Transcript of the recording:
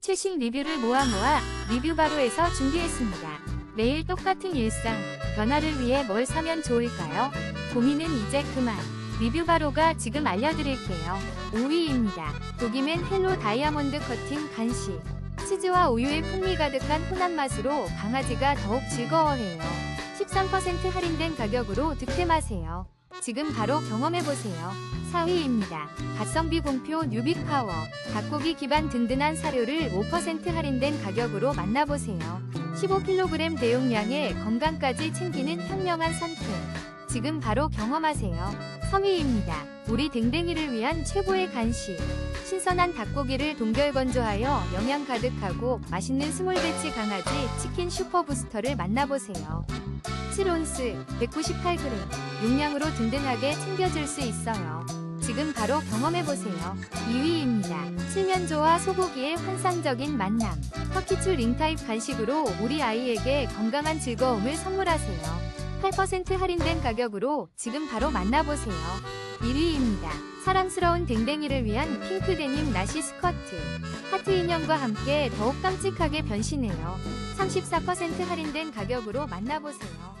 최신 리뷰를 모아 모아 리뷰바로에서 준비했습니다. 매일 똑같은 일상, 변화를 위해 뭘 사면 좋을까요? 고민은 이제 그만. 리뷰바로가 지금 알려드릴게요. 5위입니다. 독이맨 헬로 다이아몬드 커팅 간식. 치즈와 우유의 풍미 가득한 혼합 맛으로 강아지가 더욱 즐거워해요. 13% 할인된 가격으로 득템하세요. 지금 바로 경험해보세요. 4위입니다. 가성비 공표 뉴빅 파워. 닭고기 기반 든든한 사료를 5% 할인된 가격으로 만나보세요. 15kg 대용량에 건강까지 챙기는 현명한 선택. 지금 바로 경험하세요. 3위입니다. 우리 댕댕이를 위한 최고의 간식. 신선한 닭고기를 동결 건조하여 영양 가득하고 맛있는 스몰배치 강아지 치킨 슈퍼부스터를 만나보세요. 7온스 198g 용량으로 든든하게 챙겨줄 수 있어요. 지금 바로 경험해보세요. 2위입니다. 칠면조와 소고기의 환상적인 만남. 터키추 링타입 간식으로 우리 아이에게 건강한 즐거움을 선물하세요. 8% 할인된 가격으로 지금 바로 만나보세요. 1위입니다. 사랑스러운 댕댕이를 위한 핑크 데님 나시 스커트. 하트 인형과 함께 더욱 깜찍하게 변신해요. 34% 할인된 가격으로 만나보세요.